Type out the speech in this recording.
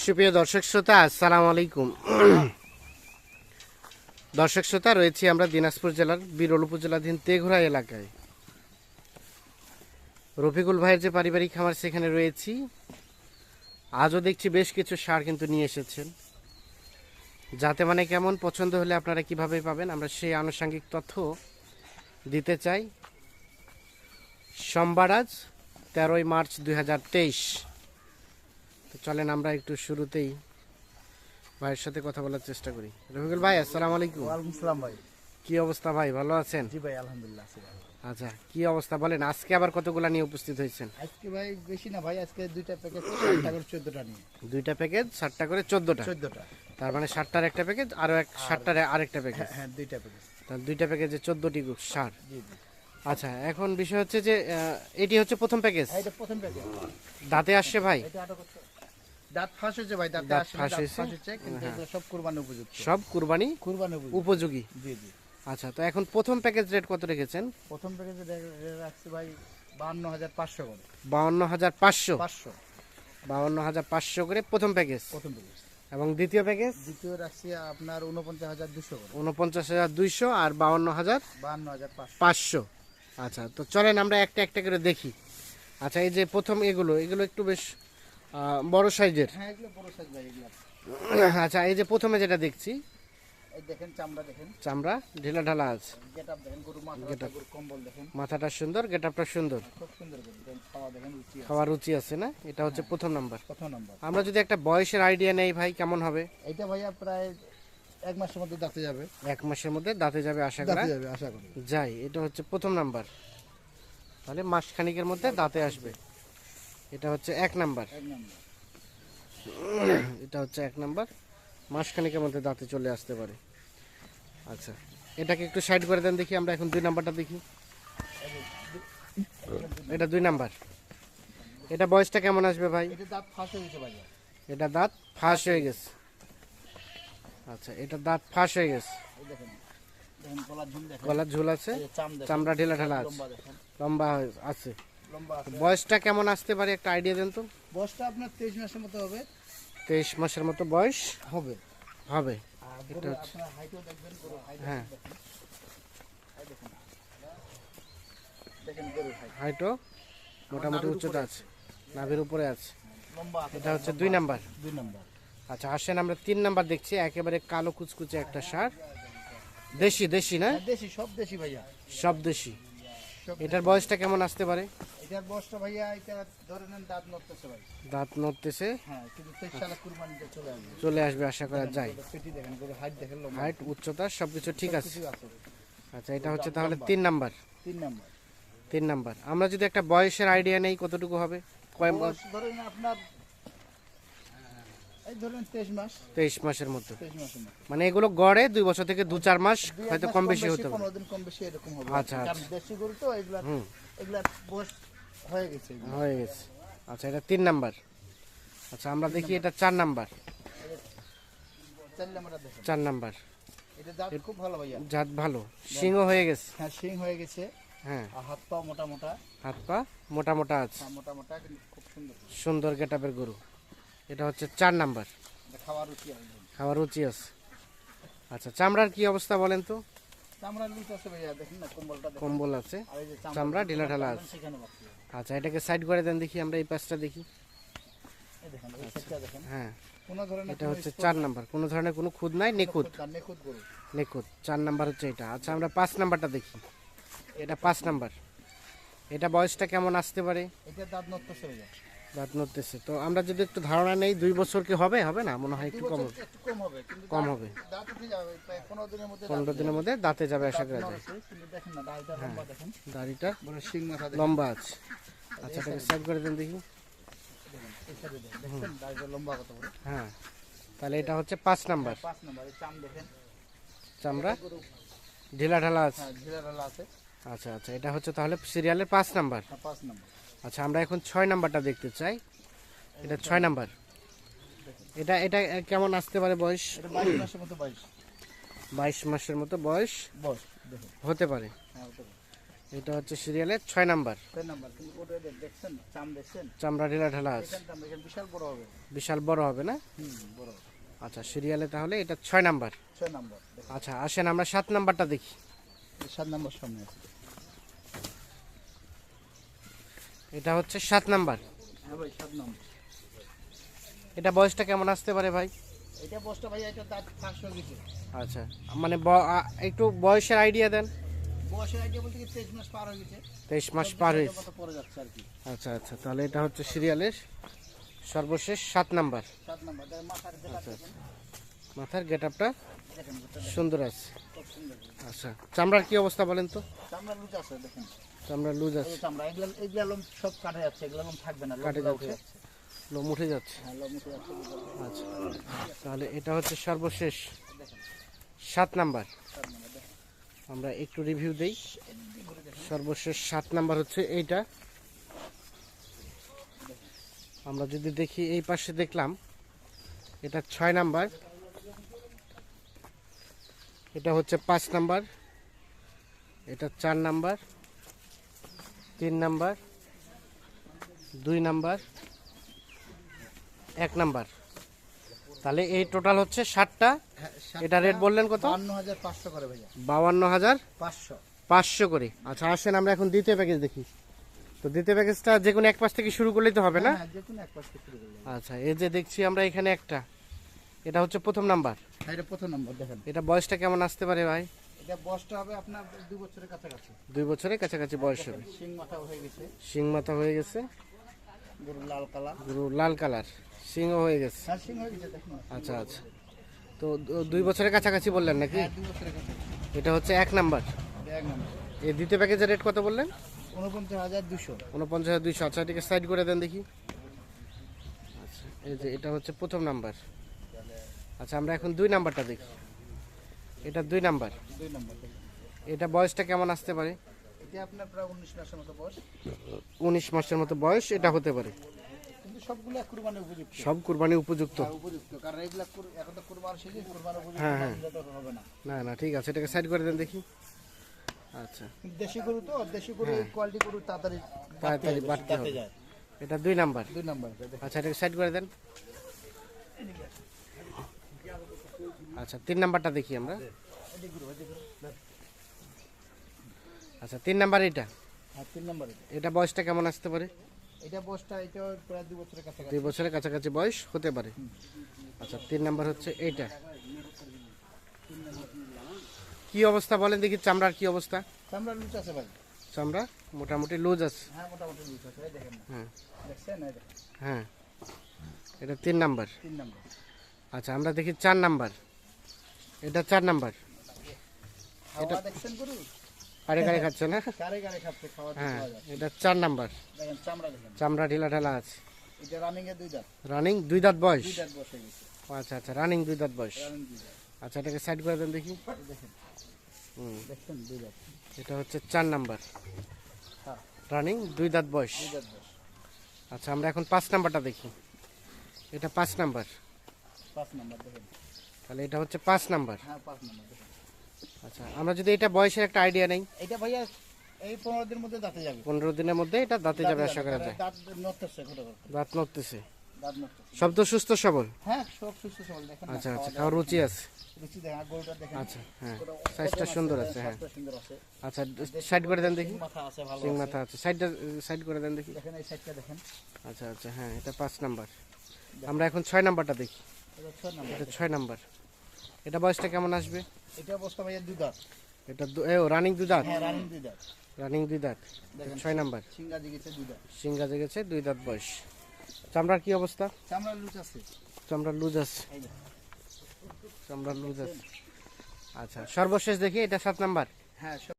সুপ্রিয় দর্শক শ্রোতা, আসসালামু আলাইকুম। দর্শক শ্রোতা, রয়েছি আমরা দিনাজপুর জেলার বিরল উপজেলাধীন তেঘরা এলাকায়। রফিকুল ভাইয়ের যে পারিবারিক খামার, সেখানে রয়েছি। আজও দেখছি বেশ কিছু সার কিন্তু নিয়ে এসেছেন। যাতে মানে কেমন পছন্দ হলে আপনারা কীভাবে পাবেন, আমরা সেই আনুষঙ্গিক তথ্য দিতে চাই। সোমবার আজ তেরোই মার্চ দু হাজার তেইশ। তো চলেন আমরা একটু শুরুতেই ভাইয়ের সাথে কথা বলার চেষ্টা করি। রফিকুল ভাই আসসালামু আলাইকুম। ওয়ালাইকুম সালাম ভাই। কি অবস্থা ভাই ভালো আছেন? জি ভাই আলহামদুলিল্লাহ আছি ভাই। আচ্ছা কি অবস্থা বলেন আজকে আবার কতগুলা নিয়ে উপস্থিত হয়েছেন? আজকে ভাই বেশি না ভাই আজকে দুইটা প্যাকেজ ষাটটা করে চোদ্দটা নিয়ে। দুইটা প্যাকেজ ষাটটা করে চোদ্দটা? চোদ্দটা। তার মানে ষাটটার একটা প্যাকেজ আরও এক ষাটটার আরেকটা প্যাকেজ হ্যাঁ দুইটা প্যাকেজ তার দুইটা প্যাকেজে চোদ্দটি সার। জি জি। আচ্ছা এখন বিষয় হচ্ছে যে এটি হচ্ছে প্রথম প্যাকেজ এটা প্রথম প্যাকেজ দাঁতে আসছে ভাই? এটা দাঁত ফাঁস হয়েছে ভাই দাঁত দাঁত আসছে ফাঁস হয়েছে? কিন্তু সব কুরবানি উপযুক্ত। সব কুরবানি কুরবানি উপযোগী? জি জি। আচ্ছা তো এখন প্রথম প্যাকেজ রেট কত রেখেছেন? প্রথম প্যাকেজে রাখছি ভাই বাহান্ন হাজার পাঁচশো করে। বাউন্ন হাজার পাঁচশো? পাঁচশো। বাউন্ন হাজার পাঁচশো করে প্রথম প্যাকেজ? প্রথম প্যাকেজ। এবং দ্বিতীয় প্যাকেজ? দ্বিতীয় রাখছি আপনার উনপঞ্চাশ হাজার দুশো উনপঞ্চাশ হাজার দুইশো আর বাউন্ন হাজার বাহান্ন হাজার পাঁচশো। আচ্ছা তো চলেন আমরা একটা একটা করে দেখি। আচ্ছা এই যে প্রথম এগুলো এগুলো একটু বেশ বড় সাইজের? হ্যাঁ এগুলো বড় সাইজ ভাই এগুলো আচ্ছা এই যে প্রথমে যেটা দেখছি দেখেন চামড়া দেখেন। চামড়া ঢিলা ঢালা আছে। গেট দেখেন গরু মাথা গরু কম্বল দেখেন। মাথাটা সুন্দর গেটআপটা সুন্দর। খুব সুন্দর দেখেন খাওয়া দেখেন রুচি আছে। খাওয়ার রুচি আছে না? এটা হচ্ছে প্রথম নাম্বার। প্রথম নাম্বার। আমরা যদি একটা বয়সের আইডিয়া নেই ভাই কেমন হবে? এটা ভাইয়া প্রায় এক মাসের মধ্যে দাঁতে যাবে। এক মাসের মধ্যে দাঁতে যাবে আশা করা? দাঁতে যাবে আশা করি। যাই এটা হচ্ছে প্রথম নাম্বার। তাহলে মাস খানিকের মধ্যে দাঁতে আসবে। এটা হচ্ছে এক নাম্বার। এটা হচ্ছে এক নাম্বার। মাস খানিকের মধ্যে দাঁতে চলে আসতে পারে। আচ্ছা এটাকে একটু সাইড করে দেন দেখি আমরা এখন দুই নাম্বারটা দেখি। এটা দুই নাম্বার। এটা বয়সটা কেমন আসবে ভাই? এটা দাঁত ফাঁস হয়ে গেছে এটা দাঁত ফাঁস হয়ে গেছে। আচ্ছা এটা দাঁত ফাঁস হয়ে গেছে। গলার ঝুল আছে চামড়া ঢিলা ঢালা আছে। লম্বা হয়ে- আছে লম্বা আছে। বয়সটা কেমন আসতে পারে একটা আইডিয়া দেন তো? বয়সটা আপনার তেইশ মাসের মতো হবে। তেইশ মাসের মতো বয়স? হবে। হবে। গরু হাইট হ্যাঁ। হাইটও মোটামুটি উচ্চতা আছে। নাভির উপরে আছে। এটা হচ্ছে দুই নাম্বার। দুই নাম্বার। আচ্ছা আসেন আমরা তিন নাম্বার দেখছি। একেবারে কালো কুচকুচে একটা সার। দেশি দেশি না? হ্যাঁ, দেশি সব দেশি ভাইয়া। সব দেশি। এটার বয়সটা কেমন আসতে পারে? এটার বয়সটা ভাইয়া এটা ধরে নেন দাঁত নড়তেছে ভাই। দাঁত নড়তেছে? হ্যাঁ কিন্তু তেইশ সালে কুরবানিতে চলে আসবে। চলে আসবে আশা করা যায়। পেটি দেখেন গরু হাইট দেখেন হাইট উচ্চতা সবকিছু ঠিক আছে। আচ্ছা এটা হচ্ছে তাহলে তিন নাম্বার তিন নাম্বার তিন নাম্বার আমরা যদি একটা বয়সের আইডিয়া নেই কতটুকু হবে? কয় বয়স ধরেন আপনার তেইশ মাসের মতো। মতো। মানে এগুলো গড়ে দুই বছর থেকে দু চার মাস হয়তো কম বেশি হতে পারে। আচ্ছা, দেশি গরু তো এগুলা এগুলা হয়ে গেছে হয়ে গেছে। আচ্ছা এটা তিন নাম্বার। আচ্ছা আমরা দেখি এটা চার নাম্বার। চার নাম্বার। খুব ভালো ভাইয়া। জাত ভালো। সিংও হয়ে গেছে। হ্যাঁ শিং হয়ে গেছে। হ্যাঁ। আর হাত পা মোটা মোটা। হাত পা মোটা মোটা আছে। হ্যাঁ, মোটা মোটা খুব সুন্দর। সুন্দর গেটাপের গরু। এটা হচ্ছে চার নাম্বার। খাওয়ার রুচি খাওয়ার রুচি আছে। আচ্ছা চামড়ার কি অবস্থা বলেন তো? কম্বল আছে। চামড়া ঢিলা ঢালা আছে। আচ্ছা এটাকে সাইড করে দেন দেখি আমরা এই পাশটা দেখি। হ্যাঁ। এটা হচ্ছে চার নাম্বার কোনো ধরনের কোনো খুদ নাই নিখুঁত। নিখুঁত চার নাম্বার হচ্ছে এটা। আচ্ছা আমরা পাঁচ নাম্বারটা দেখি। এটা পাঁচ নাম্বার। এটা বয়সটা কেমন আসতে পারে? এটা দাঁত নড়তেছে ভাইয়া। দাঁত নড়তেছে। তো আমরা যদি একটু ধারণা নেই দুই বছর কি হবে? হবে না? মনে হয় একটু কম হবে। কম হবে পনেরো দিনের মধ্যে দাঁতে যাবে। আশা করা যায়। দাঁড়িটা লম্বা দেখেন। লম্বা আছে। আচ্ছা এটাকে সাইড করে দেন দেখি। হ্যাঁ তাহলে এটা হচ্ছে পাঁচ নাম্বার। দেখেন। চামড়া? ঢিলা ঢালা আছে। হ্যাঁ আছে। আচ্ছা আচ্ছা এটা হচ্ছে তাহলে সিরিয়ালের পাঁচ নাম্বার। হ্যাঁ পাঁচ নাম্বার। আচ্ছা আমরা এখন ছয় নাম্বারটা দেখতে চাই। এটা ছয় নাম্বার। এটা এটা কেমন আসতে পারে বয়স? বাইশ মাসের মতো বয়স। বয়স? হতে পারে। হ্যাঁ। এটা হচ্ছে সিরিয়ালের ছয় নাম্বার। চামড়া ঢেলা ঢালা আছে। বিশাল বড় হবে। না। আচ্ছা সিরিয়ালে তাহলে এটা ছয় নাম্বার। আচ্ছা আসেন আমরা সাত নাম্বারটা দেখি। সাত নাম্বার সামনে আছে। এটা হচ্ছে সাত নাম্বার। হ্যাঁ ভাই সাত নাম্বার। এটা বয়সটা কেমন আসতে পারে ভাই? এটা বসটা ভাই এটা দাঁত ফাঁস গেছে। আচ্ছা মানে একটু বয়সের আইডিয়া দেন। বয়সের আইডিয়া বলতে কি তেইশ মাস পার হয়ে গেছে। তেইশ মাস পার হয়েছে। পরে যাচ্ছে আর কি। আচ্ছা আচ্ছা তাহলে এটা হচ্ছে সিরিয়ালের সর্বশেষ সাত নাম্বার। সাত নাম্বার মাথার যেটা দেখেন মাথার গেট আপটা সুন্দর আছে। আচ্ছা চামড়ার কি অবস্থা বলেন তো? চামড়া লুচ আছে দেখেন। চামড়া লুজ আছে। চামড়া এগুলো এগুলো লোম সব কাটে যাচ্ছে এগুলো লোম থাকবে না কাটে যাচ্ছে। লোম উঠে যাচ্ছে। হ্যাঁ। আচ্ছা তাহলে এটা হচ্ছে সর্বশেষ সাত নাম্বার। আমরা একটু রিভিউ দেই। সর্বশেষ সাত নাম্বার হচ্ছে এইটা। আমরা যদি দেখি এই পাশে দেখলাম এটা ছয় নাম্বার। এটা হচ্ছে পাঁচ নাম্বার এটা চার নাম্বার তিন নাম্বার দুই নাম্বার এক নাম্বার। তাহলে এই টোটাল হচ্ছে ষাটটা। হ্যাঁ, এটা রেট বললেন কত? বাউান্ন হাজার পাঁচশো। করে। আচ্ছা আসেন আমরা এখন দ্বিতীয় প্যাকেজ দেখি। তো দ্বিতীয় প্যাকেজটা যে কোনো এক পাশ থেকে শুরু করলেই তো হবে না? হ্যাঁ যে কোনো এক পাশ থেকে শুরু করলে আচ্ছা এই যে দেখছি আমরা এখানে একটা। এটা হচ্ছে প্রথম নাম্বার। হ্যাঁ এটা প্রথম নম্বর দেখেন। এটা বয়সটা কেমন আসতে পারে ভাই? এটা বসটা হবে আপনার দুই বছরের কাছাকাছি। দুই বছরের কাছাকাছি বয়স হবে। শিং মাথা হয়ে গেছে। শিং মাথা হয়ে গেছে। গরু লাল কালার। গরু লাল কালার। শিংও হয়ে গেছে। হ্যাঁ শিং হয়ে গেছে দেখুন। আচ্ছা আচ্ছা। তো দুই বছরের কাছাকাছি বললেন নাকি? হ্যাঁ দুই বছরের কাছাকাছি। এটা হচ্ছে এক নাম্বার। এক নম্বর। এই দ্বিতীয় প্যাকেজের রেট কত বললেন? উনপঞ্চাশ হাজার দুশো উনপঞ্চাশ হাজার দুইশো। আচ্ছা এটাকে সাইড করে দেন দেখি। আচ্ছা এই যে এটা হচ্ছে প্রথম নাম্বার। আচ্ছা আমরা এখন দুই নাম্বারটা দেখি। এটা দুই নাম্বার। দুই নম্বর। এটা বয়সটা কেমন আসতে পারে? এটা আপনার প্রায় উনিশ মাসের মতো বয়স। উনিশ মাসের মতো বয়স এটা হতে পারে। কিন্তু সবগুলো কুরবানি উপযুক্ত। সব কুরবানি উপযুক্ত। হ্যাঁ, উপযুক্ত কারণ এগুলা এখন তো কুরবান শেষে কুরবান উপযুক্ত হ্যাঁ, হ্যাঁ। না, হবে না। না না ঠিক আছে এটাকে সাইড করে দেন দেখি। আচ্ছা। দেশি গরু তো দেশি গরু কোয়ালিটি গরু তাড়াতাড়ি। তাড়াতাড়ি বাড়তে হবে, এটা দুই নাম্বার। দুই নম্বর আচ্ছা এটাকে সাইড করে দেন। আচ্ছা তিন নাম্বারটা দেখি আমরা। আচ্ছা তিন নাম্বার এটা হ্যাঁ তিন নম্বর এটা বয়সটা কেমন আসতে পারে? এটা বসটা এটা প্রায় দুই বছরের কাছাকাছি। দুই বছরের কাছাকাছি বয়স হতে পারে। আচ্ছা তিন নাম্বার হচ্ছে এইটা। কি অবস্থা বলেন দেখি চামড়ার কি অবস্থা? চামড়া লুচ আছে ভাই। চামড়া? মোটামুটি লুজ আছে। হ্যাঁ মোটামুটি লুচ আছে এই দেখেন। হ্যাঁ। দেখছেন? হ্যাঁ। এটা তিন নাম্বার। তিন নম্বর। আচ্ছা আমরা দেখি চার নাম্বার। এটা চার নাম্বার। হাওয়া দেখছেন গরু? খাচ্ছে না? কারে খাচ্ছে? খাওয়া হ্যাঁ এটা চার নাম্বার। দেখেন চামড়া দেখেন। চামড়া ঢিলা ঢালা আছে। এটা রানিং এ দুই দাঁত। রানিং দুই দাঁত বয়স? দুই দাঁত বসে গেছে। আচ্ছা আচ্ছা রানিং দুই দাঁত বয়স। আচ্ছা এটাকে সাইড করে দেন দেখি। দেখেন। হুম। দুই দাঁত। এটা হচ্ছে চার নাম্বার। হ্যাঁ। রানিং দুই দাঁত বয়স। দুই দাঁত বসে আচ্ছা আমরা এখন পাঁচ নাম্বারটা দেখি। এটা পাঁচ নাম্বার। পাঁচ নম্বর দেখেন। তাহলে এটা হচ্ছে পাঁচ নাম্বার। হ্যাঁ পাঁচ নম্বর। আচ্ছা আমরা যদি এটা বয়সের একটা আইডিয়া নেই। এটা ভাইয়া এই পনেরো দিনের মধ্যে দাঁতে যাবে। পনেরো দিনের মধ্যে এটা দাঁতে যাবে আশা করা যায়। দাঁত নড়তেছে তো সুস্থ সবল? হ্যাঁ সব সুস্থ সবল। দেখেন আচ্ছা আচ্ছা খাওয়ার রুচি আছে। রুচি আর গরুটা দেখেন। আচ্ছা হ্যাঁ সাইজটা সুন্দর আছে হ্যাঁ। সুন্দর আছে। আচ্ছা সাইড করে দেন দেখি। মাথা আছে ভালো সিং মাথা আছে। সাইডটা সাইড করে দেন দেখি। দেখেন এই সাইডটা দেখেন। আচ্ছা আচ্ছা হ্যাঁ এটা পাঁচ নাম্বার। আমরা এখন ছয় নাম্বারটা দেখি। এটা ছয় নম্বর। এটা বয়সটা কেমন আসবে? এটা অবস্থা ভাইয়া দুই দাঁত। এটা এ রানিং দুই দাঁত? হ্যাঁ রানিং দুই দাঁত। রানিং দুই দাঁত। ছয় নাম্বার। সিঙ্গা জেগেছে দুই দাঁত। সিঙ্গা জেগেছে দুই দাঁত বয়স। চামড়ার কি অবস্থা? চামড়া লুজ আছে। চামড়া লুজ আছে। চামড়া লুজ আছে। আচ্ছা সর্বশেষ দেখি এটা সাত নাম্বার। হ্যাঁ